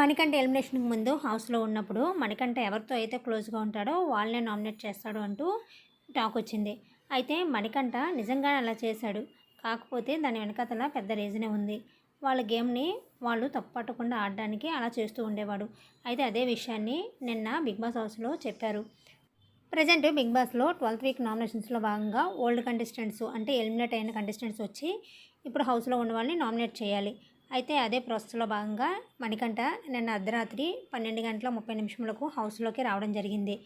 మణికంఠ ఎలిమినేషన్కి ముందు హౌస్లో ఉన్నప్పుడు మణికంఠ ఎవరితో అయితే క్లోజ్గా ఉంటాడో వాళ్ళనే నామినేట్ చేస్తాడు అంటూ టాక్ వచ్చింది. అయితే మణికంఠ నిజంగానే అలా చేశాడు. కాకపోతే దాని వెనకతల పెద్ద రీజనే ఉంది. వాళ్ళ గేమ్ని వాళ్ళు తప్పట్టకుండా ఆడడానికి అలా చేస్తూ ఉండేవాడు. అయితే అదే విషయాన్ని నిన్న బిగ్ బాస్ హౌస్లో చెప్పారు. ప్రజెంట్ బిగ్ బాస్లో ట్వెల్త్ వీక్ నామినేషన్స్లో భాగంగా ఓల్డ్ కంటెస్టెంట్స్ అంటే ఎలిమినేట్ అయిన కంటెస్టెంట్స్ వచ్చి ఇప్పుడు హౌస్లో ఉన్న వాళ్ళని నామినేట్ చేయాలి. అయితే అదే ప్రాసెస్లో భాగంగా మణికంఠ నిన్న అర్ధరాత్రి పన్నెండు గంటల ముప్పై నిమిషములకు హౌస్లోకి రావడం జరిగింది.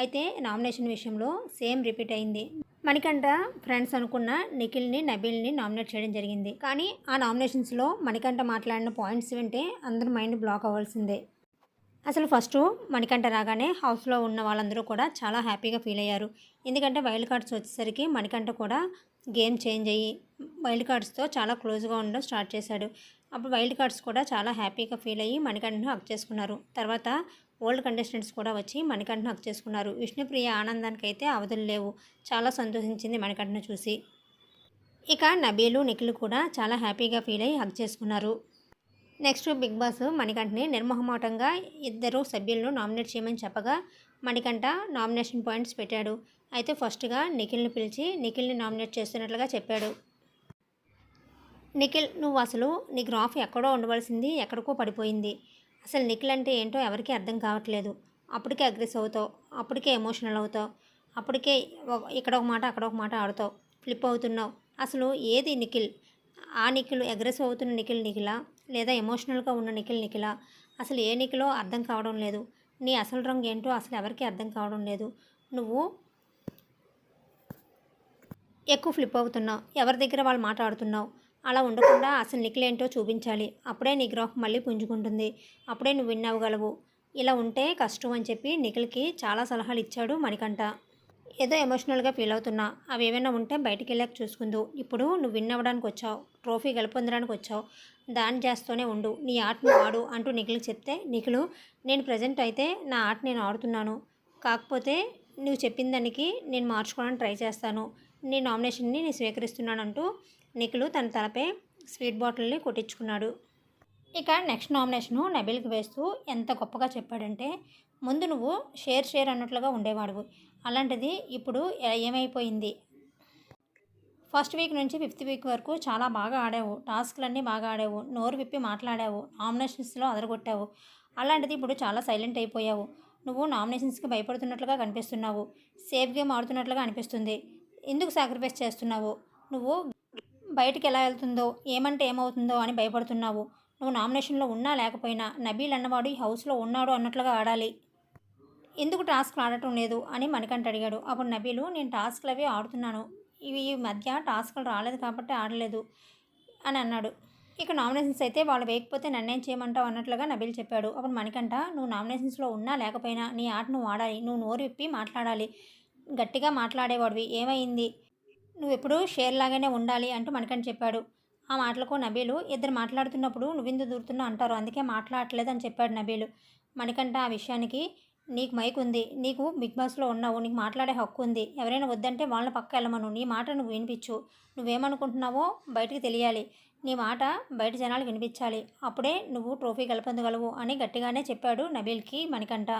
అయితే నామినేషన్ విషయంలో సేమ్ రిపీట్ అయింది. మణికంఠ ఫ్రెండ్స్ అనుకున్న నిఖిల్ని నబీల్ని నామినేట్ చేయడం జరిగింది. కానీ ఆ నామినేషన్స్లో మణికంఠ మాట్లాడిన పాయింట్స్ వింటే అందరి మైండ్ బ్లాక్ అవ్వాల్సిందే. అసలు ఫస్ట్ మణికంఠ రాగానే హౌస్లో ఉన్న వాళ్ళందరూ కూడా చాలా హ్యాపీగా ఫీల్ అయ్యారు. ఎందుకంటే వైల్డ్ కార్డ్స్ వచ్చేసరికి మణికంఠ కూడా గేమ్ చేంజ్ అయ్యి వైల్డ్ కార్డ్స్తో చాలా క్లోజ్గా ఉండడం స్టార్ట్ చేశాడు. అప్పుడు వైల్డ్ కార్డ్స్ కూడా చాలా హ్యాపీగా ఫీల్ అయ్యి మణికంఠను హక్ చేసుకున్నారు. తర్వాత ఓల్డ్ కంటెస్టెంట్స్ కూడా వచ్చి మణికంఠను హక్ చేసుకున్నారు. విష్ణుప్రియ ఆనందానికి అయితే అవధులు లేవు. చాలా సంతోషించింది మణికంఠను చూసి. ఇక నబీలు నిఖిల్ కూడా చాలా హ్యాపీగా ఫీల్ అయ్యి హక్ చేసుకున్నారు. నెక్స్ట్ బిగ్ బాస్ మణికంఠని నిర్మోహమాటంగా ఇద్దరు సభ్యులను నామినేట్ చేయమని చెప్పగా మణికంఠ నామినేషన్ పాయింట్స్ పెట్టాడు. అయితే ఫస్ట్గా నిఖిల్ని పిలిచి నిఖిల్ని నామినేట్ చేస్తున్నట్లుగా చెప్పాడు. నిఖిల్ నువ్వు అసలు నీ గ్రాఫ్ ఎక్కడో ఉండవలసింది ఎక్కడికో పడిపోయింది. అసలు నిఖిల్ అంటే ఏంటో ఎవరికీ అర్థం కావట్లేదు. అప్పటికే అగ్రెస్ అవుతావు అప్పటికే ఎమోషనల్ అవుతావు అప్పటికే ఇక్కడ ఒక మాట అక్కడ ఒక మాట ఆడుతావు ఫ్లిప్ అవుతున్నావు. అసలు ఏది నిఖిల్? ఆ నిఖిల్ అగ్రెసివ్ అవుతున్న నిఖిల్ నిఖిలా? లేదా ఎమోషనల్గా ఉన్న నిఖిల్ నిఖిలా? అసలు ఏ నిఖిలో అర్థం కావడం లేదు. నీ అసలు రంగు ఏంటో అసలు ఎవరికీ అర్థం కావడం లేదు. నువ్వు ఎక్కువ ఫ్లిప్ అవుతున్నావు. ఎవరి దగ్గర వాళ్ళు మాట్లాడుతున్నావు? అలా ఉండకుండా అసలు నిఖిల్ ఏంటో చూపించాలి. అప్పుడే నీ గ్రాఫ్ మళ్ళీ పుంజుకుంటుంది. అప్పుడే నువ్వు విన్ అవ్వగలవు. ఇలా ఉంటే కష్టం అని చెప్పి నిఖిల్కి చాలా సలహాలు ఇచ్చాడు మణికంఠ. ఏదో ఎమోషనల్గా ఫీల్ అవుతున్నా. అవి ఏమైనా ఉంటే బయటికి వెళ్ళాక చూసుకుందు. ఇప్పుడు నువ్వు విన్ అవ్వడానికి వచ్చావు. ట్రోఫీ గెలుపొందడానికి వచ్చావు. దాన్ని చేస్తూనే ఉండు. నీ ఆటను ఆడు అంటూ నిఖిల్కి చెప్తే నిఖిలు నేను ప్రజెంట్ అయితే నా ఆట నేను ఆడుతున్నాను. కాకపోతే నువ్వు చెప్పిన దానికి నేను మార్చుకోవడానికి ట్రై చేస్తాను. నీ నామినేషన్ని నేను స్వీకరిస్తున్నాను అంటూ నిఖిలు తన తలపై స్వీట్ బాటిల్ని కొట్టించుకున్నాడు. ఇక నెక్స్ట్ నామినేషను నబిల్కి వేస్తూ ఎంత గొప్పగా చెప్పాడంటే ముందు నువ్వు షేర్ షేర్ అన్నట్లుగా ఉండేవాడువు. అలాంటిది ఇప్పుడు ఏమైపోయింది? ఫస్ట్ వీక్ నుంచి ఫిఫ్త్ వీక్ వరకు చాలా బాగా ఆడావు. టాస్క్లన్నీ బాగా ఆడావు. నోరు విప్పి మాట్లాడావు. నామినేషన్స్లో అదరగొట్టావు. అలాంటిది ఇప్పుడు చాలా సైలెంట్ అయిపోయావు. నువ్వు నామినేషన్స్కి భయపడుతున్నట్లుగా కనిపిస్తున్నావు. సేఫ్ గేమ్ ఆడుతున్నట్లుగా అనిపిస్తుంది. ఎందుకు సాక్రిఫైస్ చేస్తున్నావు? నువ్వు బయటికి ఎలా వెళ్తుందో ఏమంటే ఏమవుతుందో అని భయపడుతున్నావు. నువ్వు నామినేషన్లో ఉన్నా లేకపోయినా నబీల్ అన్నవాడు ఈ హౌస్లో ఉన్నాడు అన్నట్లుగా ఆడాలి. ఎందుకు టాస్క్లు ఆడటం లేదు అని మణికంఠ అడిగాడు. అప్పుడు నబీలు నేను టాస్క్లు అవి ఆడుతున్నాను. ఇవి ఈ మధ్య టాస్క్లు రాలేదు కాబట్టి ఆడలేదు అని అన్నాడు. ఇక నామినేషన్స్ అయితే వాళ్ళు వేయకపోతే నన్నేం చేయమంటావు అన్నట్లుగా నబీల్ చెప్పాడు. అప్పుడు మణికంఠ నువ్వు నామినేషన్స్లో ఉన్నా లేకపోయినా నీ ఆట నువ్వు ఆడాలి. నువ్వు నోరు విప్పి మాట్లాడాలి. గట్టిగా మాట్లాడేవాడివి. ఏమైంది? నువ్వు షేర్ లాగానే ఉండాలి అంటూ మనకని చెప్పాడు. ఆ మాటలకు నబీలు ఇద్దరు మాట్లాడుతున్నప్పుడు నువ్విందు దూరుతున్నా అంటారు. అందుకే మాట్లాడట్లేదు అని చెప్పాడు నబీలు. మణికంఠ ఆ విషయానికి నీకు మైక్ ఉంది నీకు బిగ్ బాస్లో ఉన్నావు. నీకు మాట్లాడే హక్కు ఉంది ఎవరైనా వద్దంటే వాళ్ళని పక్క వెళ్ళమను. నీ మాట నువ్వు వినిపించు. నువ్వేమనుకుంటున్నావో బయటికి తెలియాలి. నీ మాట బయట జనాలు వినిపించాలి. అప్పుడే నువ్వు ట్రోఫీ గెలపొందగలవు అని గట్టిగానే చెప్పాడు నబీల్కి మణికంఠ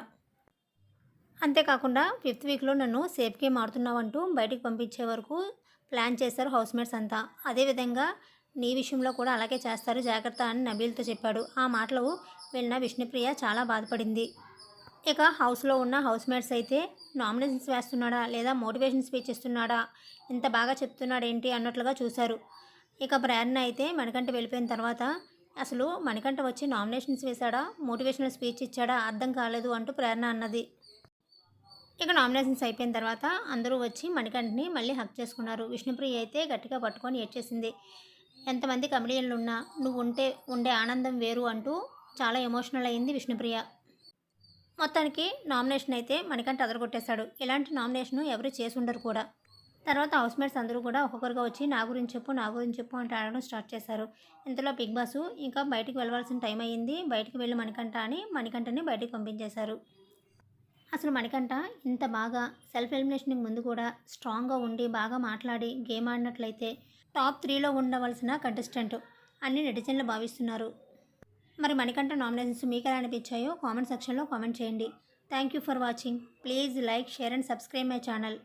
అంతేకాకుండా ఫిఫ్త్ వీక్లో నన్ను సేఫ్గా మారుతున్నావు అంటూ బయటికి పంపించే వరకు ప్లాన్ చేశారు హౌస్మేట్స్ అంతా. అదేవిధంగా నీ విషయంలో కూడా అలాగే చేస్తారు. జాగ్రత్త అని నబీల్తో చెప్పాడు. ఆ మాటలు విన్న విష్ణుప్రియ చాలా బాధపడింది. ఇక హౌస్లో ఉన్న హౌస్మేట్స్ అయితే నామినేషన్స్ వేస్తున్నాడా? లేదా మోటివేషన్ స్పీచ్ ఇస్తున్నాడా? ఇంత బాగా చెప్తున్నాడేంటి? అన్నట్లుగా చూశారు. ఇక ప్రేరణ అయితే మణికంఠ వెళ్ళిపోయిన తర్వాత అసలు మణికంఠ వచ్చి నామినేషన్స్ వేశాడా? మోటివేషనల్ స్పీచ్ ఇచ్చాడా? అర్థం కాలేదు అంటూ ప్రేరణ అన్నది. ఇక నామినేషన్స్ అయిపోయిన తర్వాత అందరూ వచ్చి మణికంఠని మళ్ళీ హక్ చేసుకున్నారు. విష్ణుప్రియ అయితే గట్టిగా పట్టుకొని ఏడ్చేసింది. ఎంతమంది కమెడియన్లు ఉన్నా నువ్వు ఉంటే ఉండే ఆనందం వేరు అంటూ చాలా ఎమోషనల్ అయింది విష్ణుప్రియ. మొత్తానికి నామినేషన్ అయితే మణికంఠ అదరగొట్టేశాడు. ఇలాంటి నామినేషన్ ఎవరు చేసి ఉండరు కూడా. తర్వాత హౌస్మేట్స్ అందరూ కూడా ఒక్కొక్కరుగా వచ్చి నా గురించి చెప్పు నా గురించి చెప్పు అంటే ఆడడం స్టార్ట్ చేశారు. ఇంతలో బిగ్ బాస్ ఇంకా బయటికి వెళ్ళవలసిన టైం అయ్యింది. బయటికి వెళ్ళి మణికంఠ అని మణికంఠని బయటికి పంపించేశారు. అసలు మణికంఠ ఇంత బాగా సెల్ఫ్ ఎలిమినేషన్కి ముందు కూడా స్ట్రాంగ్గా ఉండి బాగా మాట్లాడి గేమ్ ఆడినట్లయితే టాప్ త్రీలో ఉండవలసిన కంటెస్టెంట్ అన్ని నెటిజన్లు భావిస్తున్నారు. మరి మణికంఠ నామినేషన్స్ మీకు ఎలా అనిపించాయో కామెంట్ సెక్షన్లో కామెంట్ చేయండి. Thank you for watching please like share and subscribe my channel